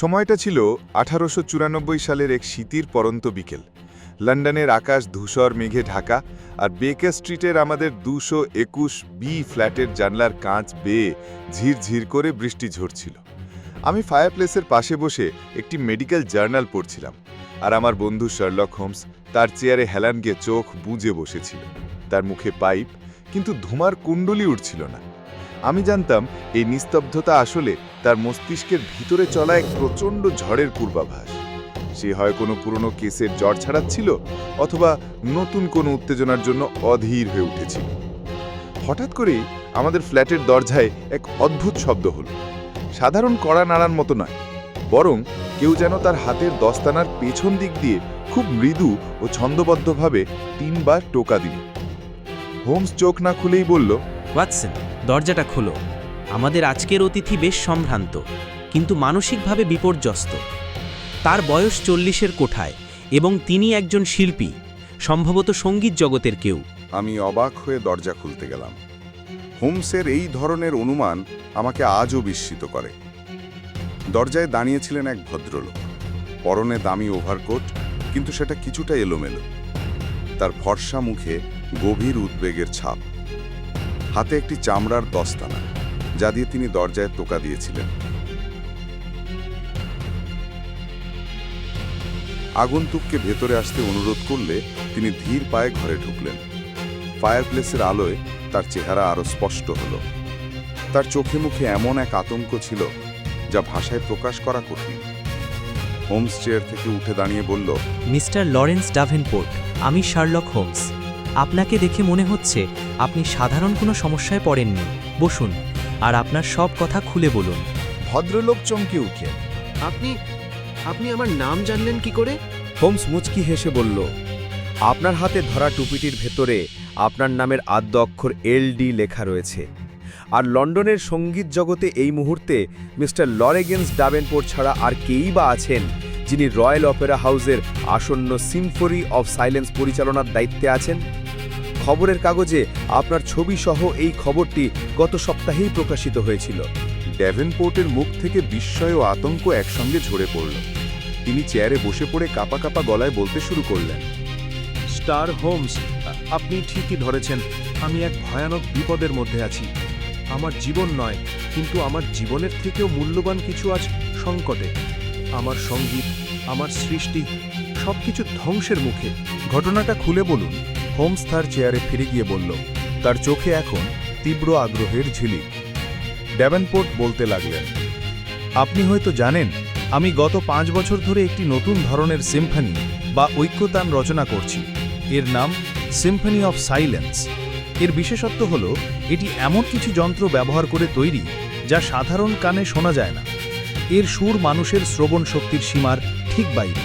সময়টা ছিল আঠারোশো চুরানব্বই সালের এক শীতির পরন্ত বিকেল। লন্ডনের আকাশ ধূসর, মেঘে ঢাকা, আর বেকার স্ট্রিটের আমাদের দুশো একুশ বি ফ্ল্যাটের জানলার কাঁচ বেয়ে ঝিরঝির করে বৃষ্টি ঝরছিল। আমি ফায়ারপ্লেসের পাশে বসে একটি মেডিকেল জার্নাল পড়ছিলাম, আর আমার বন্ধু শার্লক হোমস তার চেয়ারে হেলান গিয়ে চোখ বুজে বসেছিল। তার মুখে পাইপ, কিন্তু ধুমার কুণ্ডলি উঠছিল না। আমি জানতাম এই নিস্তব্ধতা আসলে তার মস্তিষ্কের ভিতরে চলা এক প্রচণ্ড ঝড়ের পূর্বাভাস। সে হয় কোনো পুরনো কেসের জ্বর ছাড়াচ্ছিল অথবা নতুন কোনো উত্তেজনার জন্য অধীর হয়ে উঠেছিল। হঠাৎ করে আমাদের ফ্ল্যাটের দরজায় এক অদ্ভুত শব্দ হল। সাধারণ কড়া নাড়ার মতো নয়, বরং কেউ যেন তার হাতের দস্তানার পেছন দিক দিয়ে খুব মৃদু ও ছন্দবদ্ধভাবে তিনবার টোকা দিল। হোমস চোখ না খুলেই বলল, ওয়াটসন, দরজাটা খোলো। আমাদের আজকের অতিথি বেশ সম্ভ্রান্ত, কিন্তু মানসিকভাবে বিপর্যস্ত। তার বয়স চল্লিশের কোঠায় এবং তিনি একজন শিল্পী, সম্ভবত সংগীত জগতের কেউ। আমি অবাক হয়ে দরজা খুলতে গেলাম। হোমসের এই ধরনের অনুমান আমাকে আজও বিস্মিত করে। দরজায় দাঁড়িয়েছিলেন এক ভদ্রলোক। পরনে দামি ওভারকোট, কিন্তু সেটা কিছুটা এলোমেলো। তার ফর্সা মুখে গভীর উদ্বেগের ছাপ। হাতে একটি চামড়ার দস্তানা। যা দিয়ে তিনি দরজায় টোকা দিয়েছিলেন। আগন্তুককে ভেতরে আসতে অনুরোধ করলে তিনি ধীর পায়ে ঘরে ঢুকলেন। ফায়ারপ্লেসের আলোয় তার চেহারা আরও স্পষ্ট হল। তার চোখে মুখে এমন এক আতঙ্ক ছিল যা ভাষায় প্রকাশ করা কঠিন। হোমস চেয়ার থেকে উঠে দাঁড়িয়ে বলল, মিস্টার লরেন্স ডাভেনপোর্ট, আমি শার্লক হোমস। আপনাকে দেখে মনে হচ্ছে আপনি সাধারণ কোনো সমস্যায় পড়েননি। বসুন। আর আপনার সব কথা খুলে বলুন। ভদ্রলোক চমকে উঠলেন। আপনি আপনি আমার নাম জানলেন কি করে? হোমস মুচকি হেসে বলল আপনার হাতে ধরা টুপিটির ভেতরে আপনার নামের আদ্য অক্ষর এল ডি লেখা রয়েছে। আর লন্ডনের সংগীত জগতে এই মুহূর্তে মিস্টার লরেগেন্স ডাবেনপোর্ট ছাড়া আর কেই বা আছেন যিনি রয়্যাল অপেরা হাউসের আসন্ন সিম্ফরি অফ সাইলেন্স পরিচালনার দায়িত্বে আছেন? খবরের কাগজে আপনার ছবি সহ এই খবরটি গত সপ্তাহেই প্রকাশিত হয়েছিল। ড্যাভেনপোর্টের মুখ থেকে বিস্ময় ও আতঙ্ক একসঙ্গে ঝরে পড়ল। তিনি চেয়ারে বসে পড়ে কাপা কাপা গলায় বলতে শুরু করলেন, স্টার হোমস, আপনি ঠিকই ধরেছেন, আমি এক ভয়ানক বিপদের মধ্যে আছি। আমার জীবন নয়, কিন্তু আমার জীবনের থেকেও মূল্যবান কিছু আজ সংকটে। আমার সংগীত আমার সৃষ্টি, সবকিছু ধ্বংসের মুখে। ঘটনাটা খুলে বলুন। হোমস তার চেয়ারে ফিরে গিয়ে বলল, তার চোখে এখন তীব্র আগ্রহের ঝিলিক। ড্যাভেনপোর্ট বলতে লাগলেন, আপনি হয়তো জানেন, আমি গত পাঁচ বছর ধরে একটি নতুন ধরনের সিম্ফনি বা ঐক্যতান রচনা করছি। এর নাম সিম্ফনি অফ সাইলেন্স। এর বিশেষত্ব হল, এটি এমন কিছু যন্ত্র ব্যবহার করে তৈরি যা সাধারণ কানে শোনা যায় না। এর সুর মানুষের শ্রবণ শক্তির সীমার ঠিক বাইরে।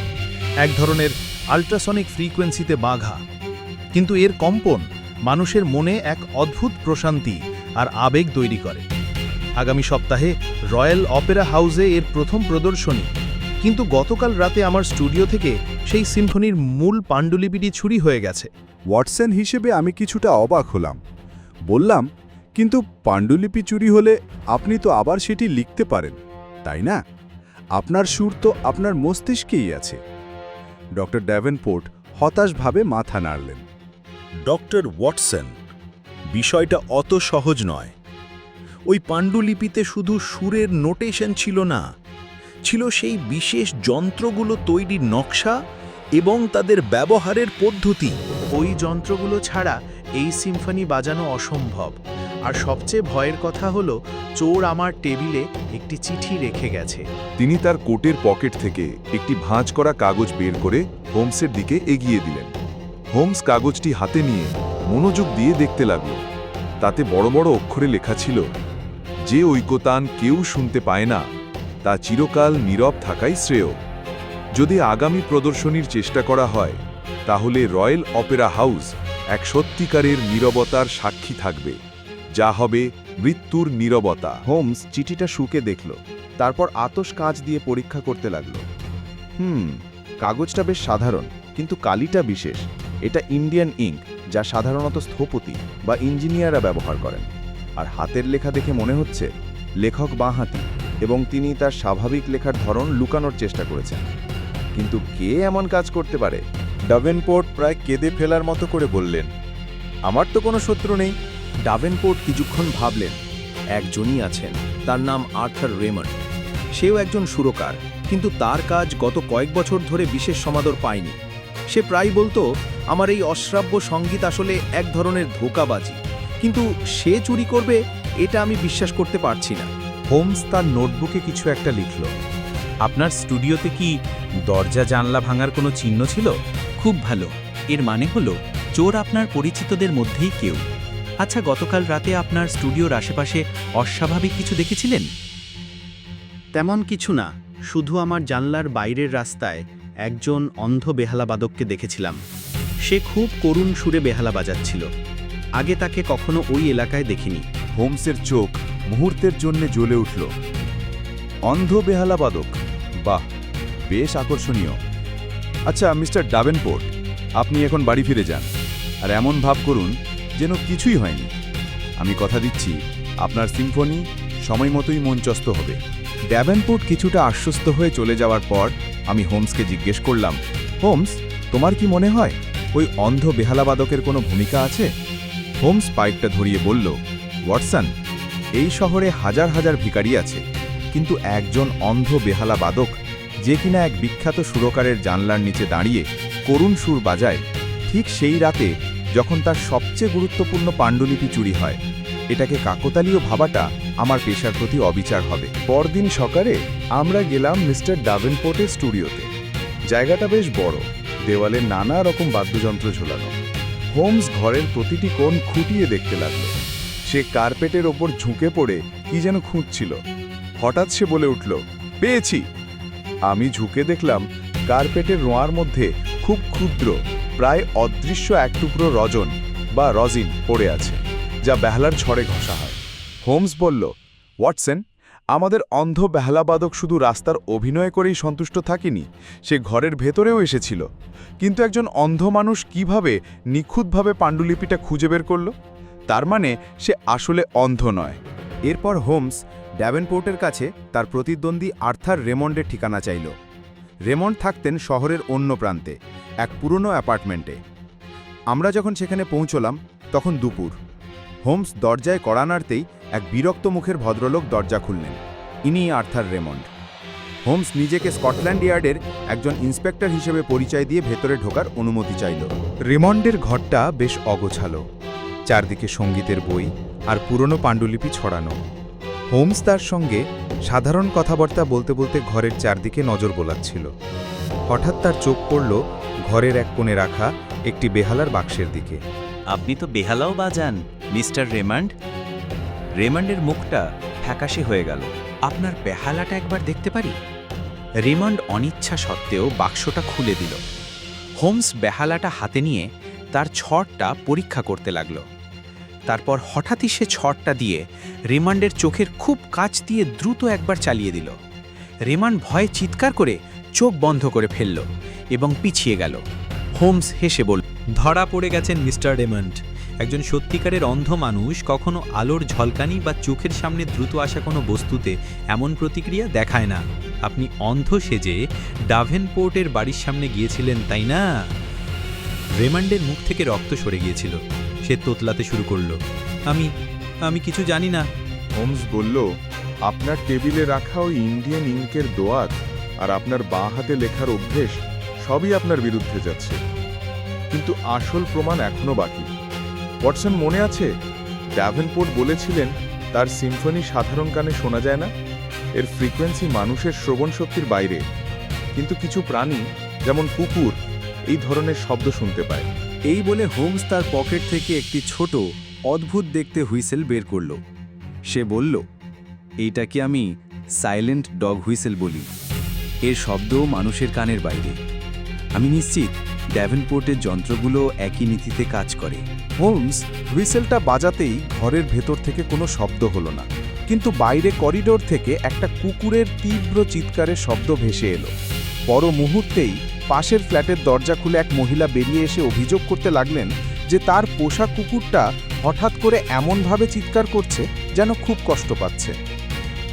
এক ধরনের আল্ট্রাসনিক ফ্রিকোয়েন্সিতে বাঘা কিন্তু এর কম্পন মানুষের মনে এক অদ্ভুত প্রশান্তি আর আবেগ তৈরি করে। আগামী সপ্তাহে রয়্যাল অপেরা হাউসে এর প্রথম প্রদর্শনী। কিন্তু গতকাল রাতে আমার স্টুডিও থেকে সেই সিম্ফনির মূল পাণ্ডুলিপিটি চুরি হয়ে গেছে। ওয়াটসন হিসেবে আমি কিছুটা অবাক হলাম। বললাম, কিন্তু পাণ্ডুলিপি চুরি হলে আপনি তো আবার সেটি লিখতে পারেন, তাই না? আপনার সুর তো আপনার মস্তিষ্কেই আছে। ডক্টর ড্যাভেনপোর্ট হতাশভাবে মাথা নাড়লেন। ডক্টর ওয়াটসন বিষয়টা অত সহজ নয়। ওই পাণ্ডুলিপিতে শুধু সুরের নোটেশন ছিল না ছিল সেই বিশেষ যন্ত্রগুলো তৈরির নকশা এবং তাদের ব্যবহারের পদ্ধতি। ওই যন্ত্রগুলো ছাড়া এই সিম্ফনি বাজানো অসম্ভব। আর সবচেয়ে ভয়ের কথা হলো চোর আমার টেবিলে একটি চিঠি রেখে গেছে। তিনি তার কোটের পকেট থেকে একটি ভাঁজ করা কাগজ বের করে হোমসের দিকে এগিয়ে দিলেন। হোমস কাগজটি হাতে নিয়ে মনোযোগ দিয়ে দেখতে লাগল। তাতে বড় বড় অক্ষরে লেখা ছিল, যে ঐকতান কেউ শুনতে পায় না, তা চিরকাল নীরব থাকাই শ্রেয়। যদি আগামী প্রদর্শনীর চেষ্টা করা হয়, তাহলে রয়্যাল অপেরা হাউস এক সত্যিকারের নীরবতার সাক্ষী থাকবে, যা হবে মৃত্যুর নীরবতা। হোমস চিঠিটা শুকে দেখল, তারপর আতস কাঁচ দিয়ে পরীক্ষা করতে লাগল। হুম, কাগজটা বেশ সাধারণ, কিন্তু কালিটা বিশেষ। এটা ইন্ডিয়ান ইঙ্ক যা সাধারণত স্থপতি বা ইঞ্জিনিয়াররা ব্যবহার করেন। আর হাতের লেখা দেখে মনে হচ্ছে লেখক বাঁহাতি এবং তিনি তার স্বাভাবিক লেখার ধরন লুকানোর চেষ্টা করেছেন। কিন্তু কে এমন কাজ করতে পারে? ডাভেনপোর্ট প্রায় কেঁদে ফেলার মতো করে বললেন, আমার তো কোনো শত্রু নেই। ডাভেনপোর্ট কিছুক্ষণ ভাবলেন, একজনই আছেন, তার নাম আর্থার রেমন্ড। সেও একজন সুরকার, কিন্তু তার কাজ গত কয়েক বছর ধরে বিশেষ সমাদর পায়নি। সে প্রায় বলতো আমার এই অশ্রাব্য সংগীত আসলে এক ধরনের ধোকাবাজি। কিন্তু সে চুরি করবে এটা আমি বিশ্বাস করতে পারছি না। হোমস তার নোটবুকে কিছু একটা লিখল। আপনার স্টুডিওতে কি দরজা জানলা ভাঙার কোনো চিহ্ন ছিল? খুব ভালো। এর মানে হলো চোর আপনার পরিচিতদের মধ্যেই কেউ। আচ্ছা গতকাল রাতে আপনার স্টুডিওর আশেপাশে অস্বাভাবিক কিছু দেখেছিলেন? তেমন কিছু না। শুধু আমার জানলার বাইরের রাস্তায় একজন অন্ধ বেহালাবাদককে দেখেছিলাম। সে খুব করুণ সুরে বেহালা বাজাচ্ছিল। আগে তাকে কখনো ওই এলাকায় দেখিনি। হোমসের চোখ মুহূর্তের জন্য জ্বলে উঠল। অন্ধ বেহালাবাদক বাহ, বেশ আকর্ষণীয়। আচ্ছা মিস্টার ডাভেনপোর্ট আপনি এখন বাড়ি ফিরে যান। আর এমন ভাব করুন যেন কিছুই হয়নি। আমি কথা দিচ্ছি, আপনার সিম্ফনি সময় মতোই মঞ্চস্থ হবে। ড্যাভেনপোর্ট কিছুটা আশ্বস্ত হয়ে চলে যাওয়ার পর আমি হোমসকে জিজ্ঞেস করলাম, হোমস, তোমার কি মনে হয়? ওই অন্ধ বেহালাবাদকের কোনো ভূমিকা আছে? হোমস পাইপটা ধরিয়ে বলল, ওয়াটসন, এই শহরে হাজার হাজার ভিখারি আছে, কিন্তু একজন অন্ধ বেহালা বাদক যে কিনা এক বিখ্যাত সুরকারের জানলার নিচে দাঁড়িয়ে করুণ সুর বাজায়, ঠিক সেই রাতে যখন তার সবচেয়ে গুরুত্বপূর্ণ পাণ্ডুলিপি চুরি হয়, এটাকে কাকতালীয় ভাবাটা আমার পেশার প্রতি অবিচার হবে। পরদিন সকালে আমরা গেলাম মিস্টার ডাভেনপোর্টের স্টুডিওতে। জায়গাটা বেশ বড়। দেওয়ালে নানা রকম বাদ্যযন্ত্র ঝোলানো। হোমস ঘরের প্রতিটি কোণ খুঁটিয়ে দেখতে লাগল। সে কার্পেটের ওপর ঝুঁকে পড়ে কি যেন খুঁজছিল। হঠাৎ সে বলে উঠল, পেয়েছি। আমি ঝুঁকে দেখলাম কার্পেটের রোঁয়ার মধ্যে খুব ক্ষুদ্র, প্রায় অদৃশ্য এক টুকরো রজন বা রজিন পড়ে আছে, যা বেহালার ঝড়ে ঘষা হয়। হোমস বলল, ওয়াটসন আমাদের অন্ধ বেহালাবাদক শুধু রাস্তার অভিনয় করেই সন্তুষ্ট থাকেনি, সে ঘরের ভেতরেও এসেছিল। কিন্তু একজন অন্ধ মানুষ কীভাবে নিখুঁতভাবে পাণ্ডুলিপিটা খুঁজে বের করল? তার মানে সে আসলে অন্ধ নয়। এরপর হোমস ড্যাভেনপোর্টের কাছে তার প্রতিদ্বন্দ্বী আর্থার রেমন্ডের ঠিকানা চাইল। রেমন্ড থাকতেন শহরের অন্য প্রান্তে, এক পুরনো অ্যাপার্টমেন্টে। আমরা যখন সেখানে পৌঁছলাম, তখন দুপুর। হোমস দরজায় কড়া নাড়তেই এক বিরক্ত মুখের ভদ্রলোক দরজা খুললেন। ইনি আর্থার রেমন্ড। হোমস নিজেকে স্কটল্যান্ড ইয়ার্ডের একজন ইন্সপেক্টর হিসেবে পরিচয় দিয়ে ভেতরে ঢোকার অনুমতি চাইল। রেমন্ডের ঘরটা বেশ অগোছালো। চারদিকে সঙ্গীতের বই আর পুরনো পাণ্ডুলিপি ছড়ানো। হোমস তার সঙ্গে সাধারণ কথাবার্তা বলতে বলতে ঘরের চারদিকে নজর বোলাচ্ছিল। হঠাৎ তার চোখ পড়ল ঘরের এক কোণে রাখা একটি বেহালার বাক্সের দিকে। আপনি তো বেহালাও বাজান, মিস্টার রেমান্ড। রেমান্ডের মুখটা ফ্যাকাশে হয়ে গেল। আপনার বেহালাটা একবার দেখতে পারি? রেমান্ড অনিচ্ছা সত্ত্বেও বাক্সটা খুলে দিল। হোমস বেহালাটা হাতে নিয়ে তার ছড়টা পরীক্ষা করতে লাগল। তারপর হঠাৎই সে ছড়টা দিয়ে রেমান্ডের চোখের খুব কাছ দিয়ে দ্রুত একবার চালিয়ে দিল। রেমান্ড ভয়ে চিৎকার করে চোখ বন্ধ করে ফেলল এবং পিছিয়ে গেল। হোমস হেসে বলল, ধরা পড়ে গেছেন মিস্টার রেমন্ড। একজন সত্যিকারের অন্ধ মানুষ কখনো আলোর ঝলকানি বা চোখের সামনে দ্রুত আসা কোনো বস্তুতে এমন প্রতিক্রিয়া দেখায় না। আপনি অন্ধ সেজে ডাভেনপোর্টের বাড়ির সামনে গিয়েছিলেন, তাই না? রেমান্ডের মুখ থেকে রক্ত সরে গিয়েছিল। সে তোতলাতে শুরু করল, আমি আমি কিছু জানি না। হোমস বলল, আপনার টেবিলে রাখা ওই ইন্ডিয়ান ইঙ্কের দোয়াত আর আপনার বাঁ হাতে লেখার অভ্যেস সবই আপনার বিরুদ্ধে যাচ্ছে। কিন্তু আসল প্রমাণ এখনও বাকি। ওয়াটসন, মনে আছে? ড্যাভেনপোর্ট বলেছিলেন, তার সিম্ফনি সাধারণ কানে শোনা যায় না? এর ফ্রিকোয়েন্সি মানুষের শ্রবণ শক্তির বাইরে। কিন্তু কিছু প্রাণী, যেমন কুকুর, এই ধরনের শব্দ শুনতে পায়। এই বলে হোমস তার পকেট থেকে একটি ছোট, অদ্ভুত দেখতে হুইসেল বের করল। সে বলল এইটাকে আমি সাইলেন্ট ডগ হুইসেল বলি? এর শব্দও মানুষের কানের বাইরে। আমি নিশ্চিত, ড্যাভেনপোর্টের যন্ত্রগুলো একই নীতিতে কাজ করে। হোমস হুইসেলটা বাজাতেই ঘরের ভেতর থেকে কোনো শব্দ হলো না। কিন্তু বাইরে করিডোর থেকে একটা কুকুরের তীব্র চিৎকারের শব্দ ভেসে এলো। পর মুহূর্তেই পাশের ফ্ল্যাটের দরজা খুলে এক মহিলা বেরিয়ে এসে অভিযোগ করতে লাগলেন যে তার পোষা কুকুরটা হঠাৎ করে এমনভাবে চিৎকার করছে যেন খুব কষ্ট পাচ্ছে।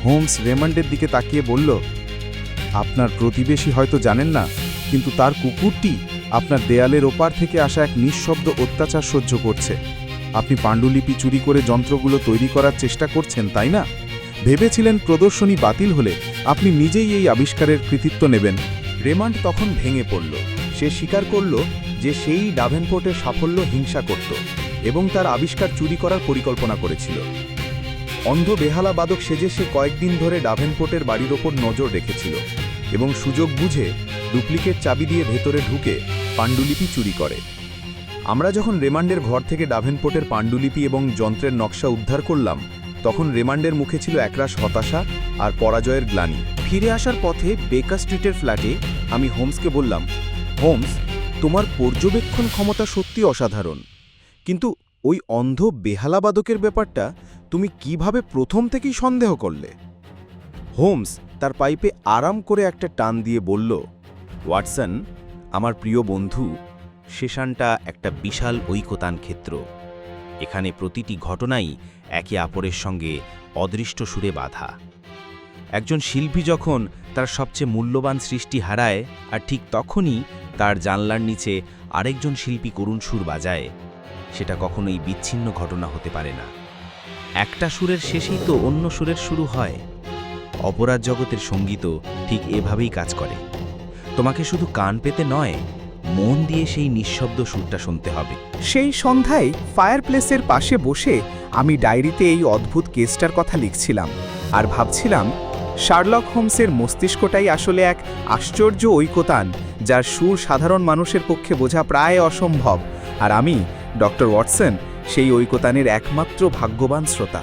হোমস রেমান্ডের দিকে তাকিয়ে বলল, আপনার প্রতিবেশী হয়তো জানেন না, কিন্তু তার কুকুরটি আপনার দেয়ালের ওপার থেকে আসা এক নিঃশব্দ অত্যাচার সহ্য করছে। আপনি পাণ্ডুলিপি চুরি করে যন্ত্রগুলো তৈরি করার চেষ্টা করছেন, তাই না? ভেবেছিলেন প্রদর্শনী বাতিল হলে আপনি নিজেই এই আবিষ্কারের কৃতিত্ব নেবেন। রেমান্ড তখন ভেঙে পড়ল। সে স্বীকার করল যে সেই ডাভেনপোর্টের সাফল্য হিংসা করত এবং তার আবিষ্কার চুরি করার পরিকল্পনা করেছিল। অন্ধ বেহালা বাদক সেজে সে কয়েকদিন ধরে ডাভেনপোর্টের বাড়ির ওপর নজর রেখেছিল এবং সুযোগ বুঝে ডুপ্লিকেট চাবি দিয়ে ভেতরে ঢুকে পাণ্ডুলিপি চুরি করে। আমরা যখন রেমান্ডের ঘর থেকে ডাভেনপোর্টের পাণ্ডুলিপি এবং যন্ত্রের নকশা উদ্ধার করলাম, তখন রেমান্ডের মুখে ছিল একরাশ হতাশা আর পরাজয়ের গ্লানি। ফিরে আসার পথে বেকার স্ট্রিটের ফ্ল্যাটে আমি হোমসকে বললাম, হোমস, তোমার পর্যবেক্ষণ ক্ষমতা সত্যি অসাধারণ। কিন্তু ওই অন্ধ বেহালাবাদকের ব্যাপারটা তুমি কীভাবে প্রথম থেকেই সন্দেহ করলে? হোমস তার পাইপে আরাম করে একটা টান দিয়ে বলল, ওয়াটসন আমার প্রিয় বন্ধু শেষানটা একটা বিশাল ঐকতান ক্ষেত্র। এখানে প্রতিটি ঘটনাই একে অপরের সঙ্গে অদৃষ্ট সুরে বাধা। একজন শিল্পী যখন তার সবচেয়ে মূল্যবান সৃষ্টি হারায়, আর ঠিক তখনই তার জানলার নিচে আরেকজন শিল্পী করুণ সুর বাজায়, সেটা কখনোই বিচ্ছিন্ন ঘটনা হতে পারে না। একটা সুরের শেষেই তো অন্য সুরের শুরু হয়। অপরাধ জগতের সঙ্গীতও ঠিক এভাবেই কাজ করে। তোমাকে শুধু কান পেতে নয়, মন দিয়ে সেই নিঃশব্দ সুরটা শুনতে হবে। সেই সন্ধ্যায় ফায়ারপ্লেসের পাশে বসে আমি ডায়েরিতে এই অদ্ভুত কেসটার কথা লিখছিলাম আর ভাবছিলাম, শার্লক হোমসের মস্তিষ্কটাই আসলে এক আশ্চর্য ঐকতান যার সুর সাধারণ মানুষের পক্ষে বোঝা প্রায় অসম্ভব। আর আমি, ডক্টর ওয়াটসন, সেই ঐকতানের একমাত্র ভাগ্যবান শ্রোতা।